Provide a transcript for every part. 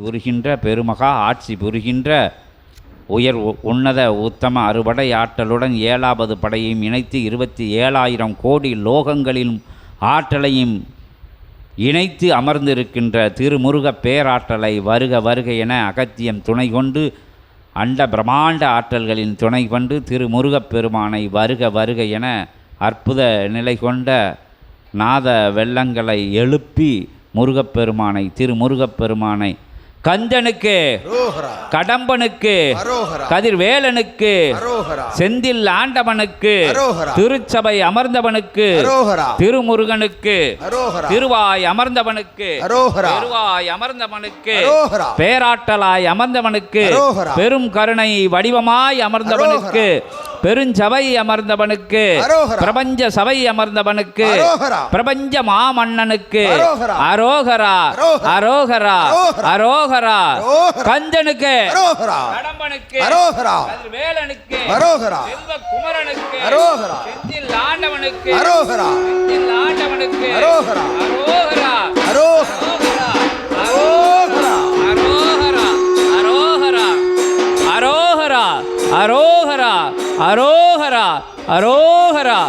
உருகின்ற பெருமகா ஆட்சி புரிகின்ற உயர் உ- உன்னத உத்தம அறுபடை ஆற்றலுடன் ஏழாவது படையையும் இணைத்து இருபத்தி ஏழாயிரம் கோடி லோகங்களின் ஆற்றலையும் இணைத்து அமர்ந்திருக்கின்ற திருமுருக பேராற்றலை வருக வருக என அகத்தியம் துணை கொண்டு அண்ட பிரம்மாண்ட ஆற்றல்களின் துணை கொண்டு திருமுருகப் பெருமானை வருக வருக என அற்புத நிலை கொண்ட நாத வெள்ளங்களை எழுப்பி முருகப்பெருமானை திருமுருகப்பெருமானை கந்தனுக்கு கடம்பனுக்கு கதிர்வேலனுக்கு செந்தில் ஆண்டவனுக்கு திருச்சபை அமர்ந்தவனுக்கு திருமுருகனுக்கு திருவாய் அமர்ந்தவனுக்கு திருவாய் அமர்ந்தவனுக்கு பேராட்டலாய் அமர்ந்தவனுக்கு பெரும் கருணை வடிவமாய் அமர்ந்தவனுக்கு பெருஞ்சபை அமர்ந்தவனுக்கு பிரபஞ்ச சபை அமர்ந்தவனுக்கு பிரபஞ்ச மாமன்னனுக்கு அரோகரா. அரோகரா அரோகரா. கஞ்சனுக்கு கடம்பனுக்கு வேலனுக்கு குமரனுக்கு அரோகரா. ஆண்டவனுக்கு அரோகரா. ஆண்டவனுக்கு அரோகரா. அரோகரா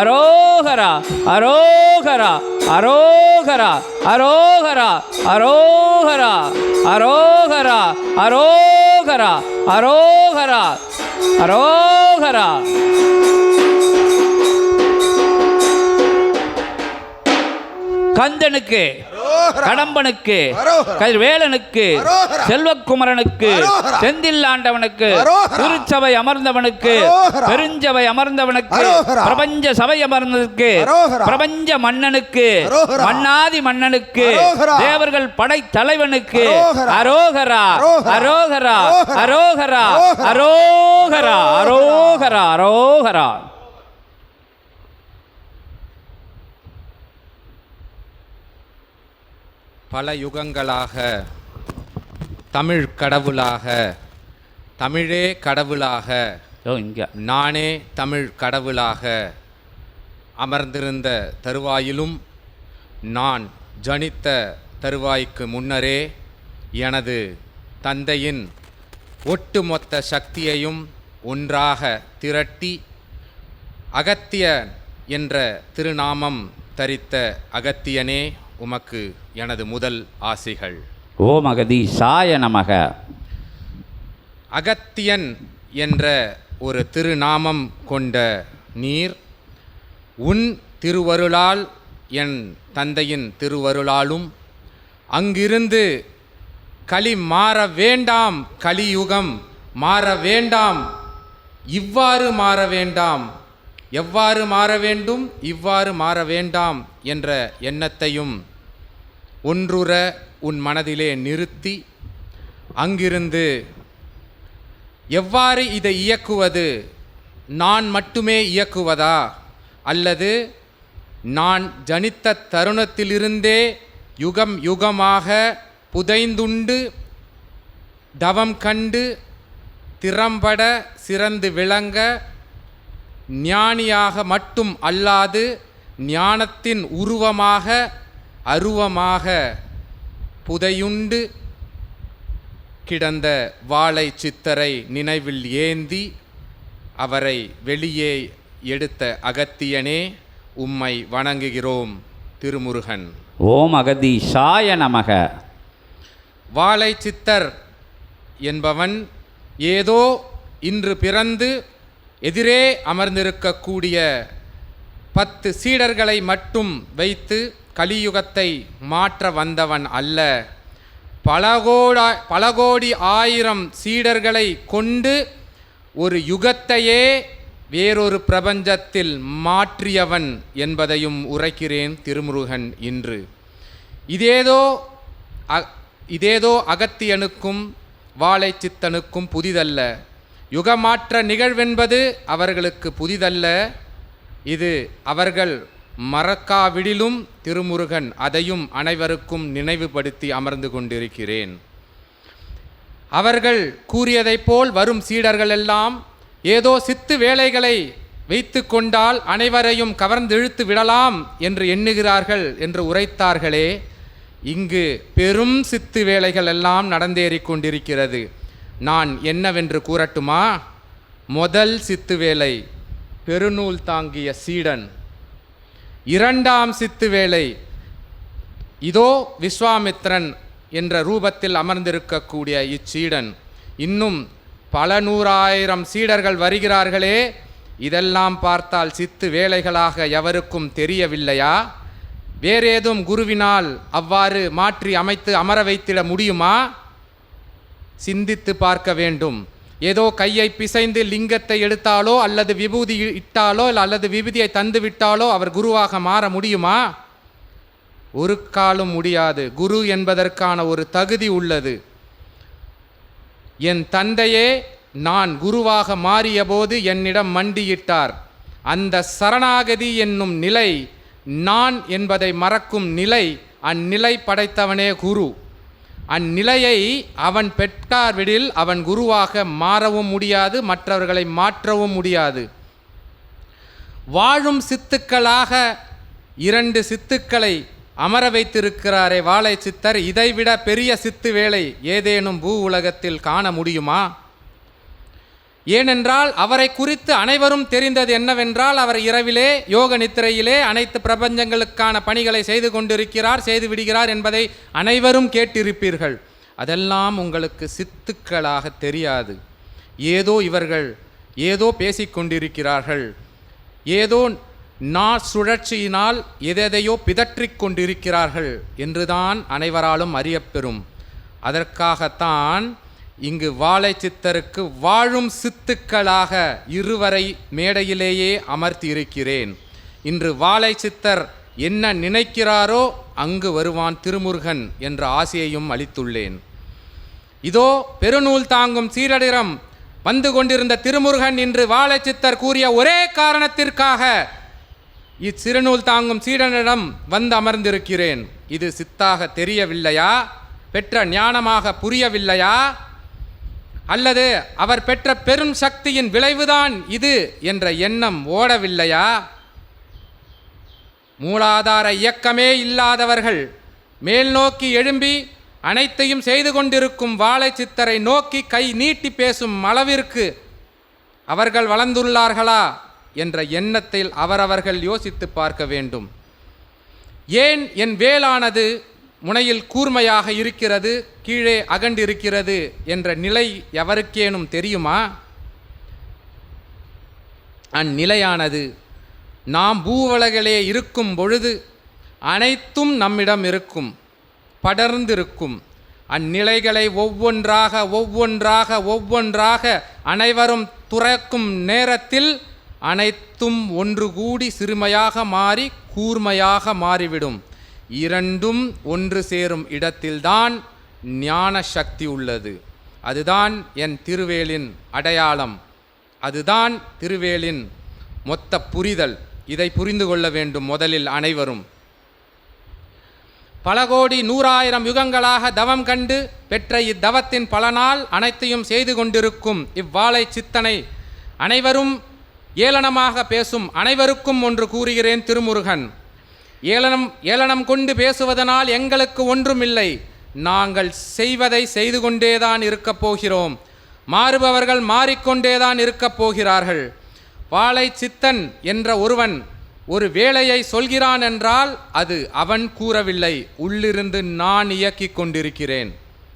அரோகரா அரோகரா அரோகரா அரோகரா அரோகரா அரோகரா அரோகரா அரோகரா அரோகரா. கந்தனுக்கு கடம்பனுக்கு. கதிர்வேலனுக்கு. செல்வக்குமரனுக்கு. செந்தில் ஆண்டவனுக்கு. திருச்சபை அமர்ந்தவனுக்கு. பெருஞ்சபை அமர்ந்தவனுக்கு. பிரபஞ்ச சபை அமர்ந்ததுக்கு. பிரபஞ்ச மன்னனுக்கு. மன்னாதி மன்னனுக்கு. தேவர்கள் படை தலைவனுக்கு அரோகரா. அரோகரா அரோகரா. அரோகரா அரோகரா அரோகரா. அரோகரா அரோகரா அரோகரா பல யுகங்களாக தமிழ் கடவுளாக தமிழே கடவுளாக நானே தமிழ் கடவுளாக அமர்ந்திருந்த தருவாயிலும் நான் ஜனித்த தருவாய்க்கு முன்னரே எனது தந்தையின் ஒட்டுமொத்த சக்தியையும் ஒன்றாக திரட்டி அகத்திய என்ற திருநாமம் தரித்த அகத்தியனே உமக்கு எனது முதல் ஆசிகள். ஓம் அகதீஷாய நமக. அகத்தியன் என்ற ஒரு திருநாமம் கொண்ட நீர் உன் திருவருளால் என் தந்தையின் திருவருளாலும் அங்கிருந்து களி மாற வேண்டாம் கலியுகம் மாற வேண்டாம் இவ்வாறு மாற வேண்டாம் எவ்வாறு மாற வேண்டும் இவ்வாறு மாற வேண்டாம் என்ற எண்ணத்தையும் ஒன்றுற உன் மனதிலே நிறுத்தி அங்கிருந்து எவ்வாறு இதை இயக்குவது? நான் மட்டுமே இயக்குவதா? அல்லது நான் ஜனித்த தருணத்திலிருந்தே யுகம் யுகமாக புதைந்துண்டு தவம் கண்டு திறம்பட சிறந்து விளங்க ஞானியாக மட்டும் அல்லாது ஞானத்தின் உருவமாக அருவமாக புதையுண்டு கிடந்த வாழை சித்தரை நினைவில் ஏந்தி அவரை வெளியே எடுத்த அகத்தியனே உம்மை வணங்குகிறோம் திருமுருகன். ஓம் அகதீஷாய நமக. வாழை சித்தர் என்பவன் ஏதோ இன்று பிறந்து எதிரே அமர்ந்திருக்கக்கூடிய பத்து சீடர்களை மட்டும் வைத்து கலியுகத்தை மாற்ற வந்தவன் அல்ல. பலகோடா பலகோடி பல கோடி ஆயிரம் சீடர்களை கொண்டு ஒரு யுகத்தையே வேறொரு பிரபஞ்சத்தில் மாற்றியவன் என்பதையும் உரைக்கிறேன் திருமுருகன் இன்று. இதேதோ அ- இதேதோ அகத்தியனுக்கும் வாழைச்சித்தனுக்கும் புதிதல்ல. யுகமாற்ற நிகழ்வென்பது அவர்களுக்கு புதிதல்ல. இது அவர்கள் மறக்காவிடிலும் திருமுருகன் அதையும் அனைவருக்கும் நினைவுபடுத்தி அமர்ந்து கொண்டிருக்கிறேன். அவர்கள் கூறியதைப் போல் வரும் சீடர்கள் எல்லாம் ஏதோ சித்து வேலைகளை வைத்து கொண்டால் அனைவரையும் கவர்ந்திழுத்து விடலாம் என்று எண்ணுகிறார்கள் என்று உரைத்தார்களே. இங்கு பெரும் சித்து வேலைகள் எல்லாம் நடந்தேறிக் கொண்டிருக்கிறது. நான் என்னவென்று கூறட்டுமா? முதல் சித்து வேலை பெருநூல் தாங்கிய சீடன். இரண்டாம் சித்து வேலை இதோ விஸ்வாமித்திரன் என்ற ரூபத்தில் அமர்ந்திருக்கக்கூடிய இச்சீடன். இன்னும் பல நூறாயிரம் சீடர்கள் வருகிறார்களே இதெல்லாம் பார்த்தால் சித்து வேலைகளாக எவருக்கும் தெரியவில்லையா? வேறேதும் குருவினால் அவ்வாறு மாற்றி அமைத்து அமர வைத்திட முடியுமா? சிந்தித்து பார்க்க வேண்டும். ஏதோ கையை பிசைந்து லிங்கத்தை எடுத்தாலோ அல்லது விபூதி இட்டாலோ அல்லது விபூதியை தந்து விட்டாலோ அவர் குருவாக மாற முடியுமா? ஒரு காலம் முடியாது. குரு என்பதற்கான ஒரு தகுதி உள்ளது. என் தந்தையே நான் குருவாக மாறியபோது என்னிடம் மண்டியிட்டார். அந்த சரணாகதி என்னும் நிலை நான் என்பதை மறக்கும் நிலை அந்நிலை படைத்தவனே குரு. அந்நிலையை அவன் பெற்றார்விடில் அவன் குருவாக மாறவும் முடியாது மற்றவர்களை மாற்றவும் முடியாது. வாழும் சித்துக்களாக இரண்டு சித்துக்களை அமர வைத்திருக்கிறாரே வாழை சித்தர் இதைவிட பெரிய சித்து வேலை ஏதேனும் பூ உலகத்தில் காண முடியுமா? ஏனென்றால் அவரை குறித்து அனைவரும் தெரிந்தது என்னவென்றால் அவர் இரவிலே யோக நித்திரையிலே அனைத்து பிரபஞ்சங்களுக்கான பணிகளை செய்து கொண்டிருக்கிறார் செய்து விடுகிறார் என்பதை அனைவரும் கேட்டிருப்பீர்கள். அதெல்லாம் உங்களுக்கு சித்துக்களாக தெரியாது. ஏதோ இவர்கள் ஏதோ பேசிக்கொண்டிருக்கிறார்கள் ஏதோ நா சுழற்சியினால் எதையோ பிதற்றிக் கொண்டிருக்கிறார்கள் என்றுதான் அனைவராலும் அறியப்பெறும். அதற்காகத்தான் இங்கு வாழை சித்தருக்கு வாழும் சித்துக்களாக இருவரை மேடையிலேயே அமர்த்தியிருக்கிறேன். இன்று வாழை சித்தர் என்ன நினைக்கிறாரோ அங்கு வருவான் திருமுருகன் என்ற ஆசையையும் அளித்துள்ளேன். இதோ பெருநூல் தாங்கும் சீரடிரம் வந்து கொண்டிருந்த திருமுருகன் இன்று வாழைச்சித்தர் கூறிய ஒரே காரணத்திற்காக இச்சிறுநூல் தாங்கும் சீடனிடம் வந்து அமர்ந்திருக்கிறேன். இது சித்தாக தெரியவில்லையா? பெற்ற ஞானமாக புரியவில்லையா? அல்லது அவர் பெற்ற பெரும் சக்தியின் விளைவுதான் இது என்ற எண்ணம் ஓடவில்லையா? மூலாதார இயக்கமே இல்லாதவர்கள் மேல் நோக்கி எழும்பி அனைத்தையும் செய்து கொண்டிருக்கும் வாழை சித்தரை நோக்கி கை நீட்டி பேசும் அளவிற்கு அவர்கள் வளர்ந்துள்ளார்களா என்ற எண்ணத்தில் அவரவர்கள் யோசித்து பார்க்க வேண்டும். ஏன் என் வேலானது முனையில் கூர்மையாக இருக்கிறது கீழே அகண்டிருக்கிறது என்ற நிலை எவருக்கேனும் தெரியுமா? அந்நிலையானது நாம் பூவலகளே இருக்கும் பொழுது அனைத்தும் நம்மிடம் இருக்கும் படர்ந்திருக்கும். அந்நிலைகளை ஒவ்வொன்றாக ஒவ்வொன்றாக ஒவ்வொன்றாக அனைவரும் துறக்கும் நேரத்தில் அனைத்தும் ஒன்று கூடி சிறுமையாக மாறி கூர்மையாக மாறிவிடும். இரண்டும் ஒன்று சேரும் இடத்தில்தான் ஞான சக்தி உள்ளது. அதுதான் என் திருவேலின் அடையாளம். அதுதான் திருவேலின் மொத்த புரிதல். இதை புரிந்து கொள்ள வேண்டும் முதலில் அனைவரும். பல கோடி நூறாயிரம் யுகங்களாக தவம் கண்டு பெற்ற இத்தவத்தின் பலனால் அனைத்தையும் செய்து கொண்டிருக்கும் இவ்வாழை சித்தனை அனைவரும் ஏளனமாக பேசும் அனைவருக்கும் ஒன்று கூறுகிறேன் திருமுருகன். ஏளனம் ஏளனம் கொண்டு பேசுவதனால் எங்களுக்கு ஒன்றுமில்லை. நாங்கள் செய்வதை செய்து கொண்டேதான் இருக்கப் போகிறோம். மாறுபவர்கள் மாறிக்கொண்டேதான் இருக்கப் போகிறார்கள். வாழை சித்தன் என்ற ஒருவன் ஒரு வேலையை சொல்கிறான் என்றால் அது அவன் கூறவில்லை. உள்ளிருந்து நான் இயக்கிக் கொண்டிருக்கிறேன்.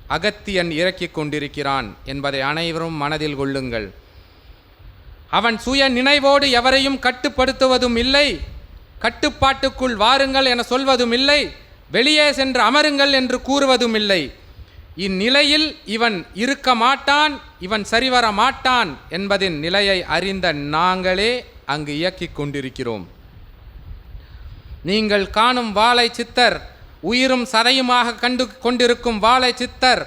அகத்தியன் இறக்கிக் கொண்டிருக்கிறான் என்பதை அனைவரும் மனதில் கொள்ளுங்கள். அவன் சுய நினைவோடு எவரையும் கட்டுப்படுத்துவதும் இல்லை. கட்டுப்பாட்டுக்குள் வாருங்கள் என சொல்வதும் இல்லை வெளியே சென்று அமருங்கள் என்று கூறுவதும் இல்லை இந்நிலையில் இவன் இருக்க மாட்டான் இவன் சரிவர மாட்டான் என்பதின் நிலையை அறிந்த நாங்களே அங்கு இயக்கிக் கொண்டிருக்கிறோம். நீங்கள் காணும் வாழை சித்தர் உயிரும் சதையுமாக கண்டு கொண்டிருக்கும் வாழை சித்தர்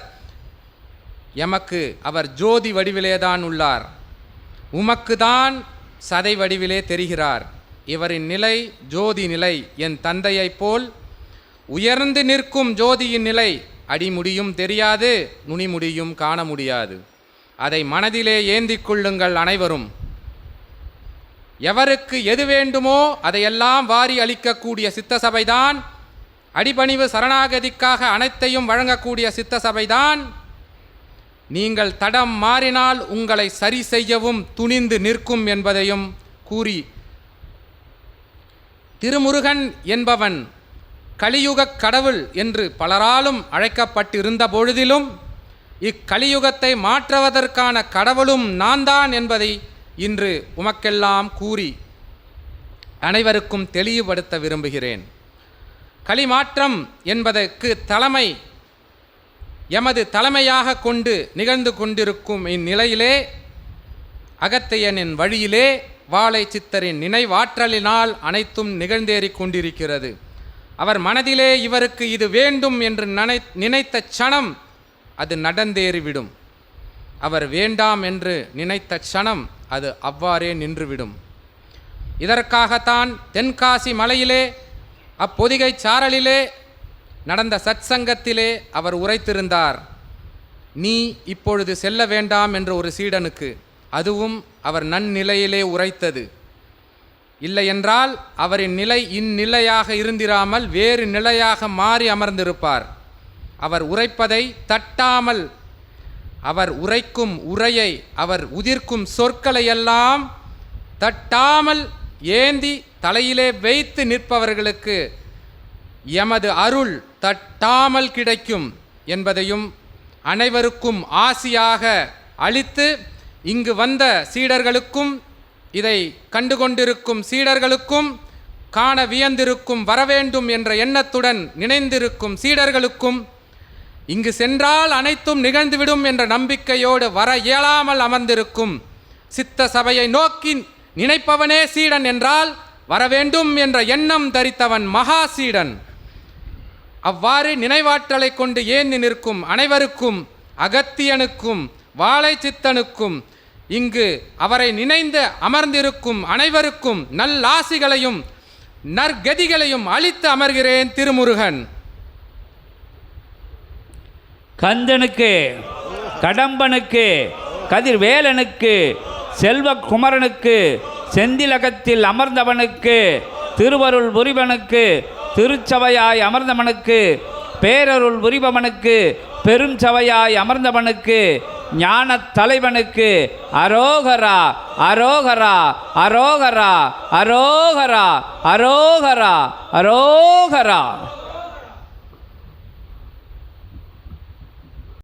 எமக்கு அவர் ஜோதி வடிவிலேதான் உள்ளார். உமக்கு தான் சதை வடிவிலே தெரிகிறார். இவரின் நிலை ஜோதி நிலை. என் தந்தையைப் போல் உயர்ந்து நிற்கும் ஜோதியின் நிலை அடிமுடியும் தெரியாது நுனிமுடியும் காண முடியாது அதை மனதிலே ஏந்திக் கொள்ளுங்கள் அனைவரும். எவருக்கு எது வேண்டுமோ அதையெல்லாம் வாரி அளிக்கக்கூடிய சித்த சபைதான் அடிபணிவு சரணாகதிக்காக அனைத்தையும் வழங்கக்கூடிய சித்த சபைதான் நீங்கள் தடம் மாறினால் உங்களை சரி செய்யவும் துணிந்து நிற்கும் என்பதையும் கூறி திருமுருகன் என்பவன் கலியுகக் கடவுள் என்று பலராலும் அழைக்கப்பட்டிருந்த பொழுதிலும் இக்கலியுகத்தை மாற்றுவதற்கான கடவுளும் நான் தான் என்பதை இன்று உமக்கெல்லாம் கூறி அனைவருக்கும் தெளிவுபடுத்த விரும்புகிறேன். களிமாற்றம் என்பதற்கு தலைமை எமது தலைமையாக கொண்டு நிகழ்ந்து கொண்டிருக்கும் இந்நிலையிலே அகத்தையனின் வழியிலே வாழை சித்தரின் நினைவாற்றலினால் அனைத்தும் நிகழ்ந்தேறிக் கொண்டிருக்கிறது. அவர் மனதிலே இவருக்கு இது வேண்டும் என்று நினை நினைத்த க்ஷணம் அது நடந்தேறிவிடும். அவர் வேண்டாம் என்று நினைத்த க்ஷணம் அது அவ்வாறே நின்றுவிடும். இதற்காகத்தான் தென்காசி மலையிலே அப்பொதிகை சாரலிலே நடந்த சத்சங்கத்திலே அவர் உரைத்திருந்தார். நீ இப்பொழுது செல்ல வேண்டாம் என்ற ஒரு சீடனுக்கு. அதுவும் அவர் நன்னிலையிலே உரைத்தது. இல்லையென்றால் அவரின் நிலை இந்நிலையாக இருந்திராமல் வேறு நிலையாக மாறி அமர்ந்திருப்பார். அவர் உரைப்பதை தட்டாமல் அவர் உரைக்கும் உரையை அவர் உதிர்க்கும் சொற்களை எல்லாம் தட்டாமல் ஏந்தி தலையிலே வைத்து நிற்பவர்களுக்கு எமது அருள் தட்டாமல் கிடைக்கும் என்பதையும் அனைவருக்கும் ஆசியாக அளித்து இங்கு வந்த சீடர்களுக்கும் இதை கண்டுகொண்டிருக்கும் சீடர்களுக்கும் காண வியந்திருக்கும் வரவேண்டும் என்ற எண்ணத்துடன் நினைந்திருக்கும் சீடர்களுக்கும் இங்கு சென்றால் அனைத்தும் நிகழ்ந்துவிடும் என்ற நம்பிக்கையோடு வர இயலாமல் அமர்ந்திருக்கும் சித்த சபையை நோக்கி நினைப்பவனே சீடன் என்றால் வரவேண்டும் என்ற எண்ணம் தரித்தவன் மகா சீடன். அவ்வாறு நினைவாற்றலை கொண்டு ஏந்தி நிற்கும் அனைவருக்கும் அகத்தியனுக்கும் வாழை சித்தனுக்கும் இங்கு அவரை நினைந்து அமர்ந்திருக்கும் அனைவருக்கும் நல்லாசிகளையும் நற்கதிகளையும் அளித்து அமர்கிறேன் திருமுருகன். கந்தனுக்கு கடம்பனுக்கு கதிர்வேலனுக்கு செல்வகுமரனுக்கு செந்திலகத்தில் அமர்ந்தவனுக்கு திருவருள் புரிவனுக்கு திருச்சபையாய் அமர்ந்தவனுக்கு பேரருள் புரிபவனுக்கு பெரும் சபையாய் அமர்ந்தவனுக்கு ஞானத் தலைவனுக்கு அரோகரா அரோகரா அரோகரா அரோகரா அரோகரா அரோகரா.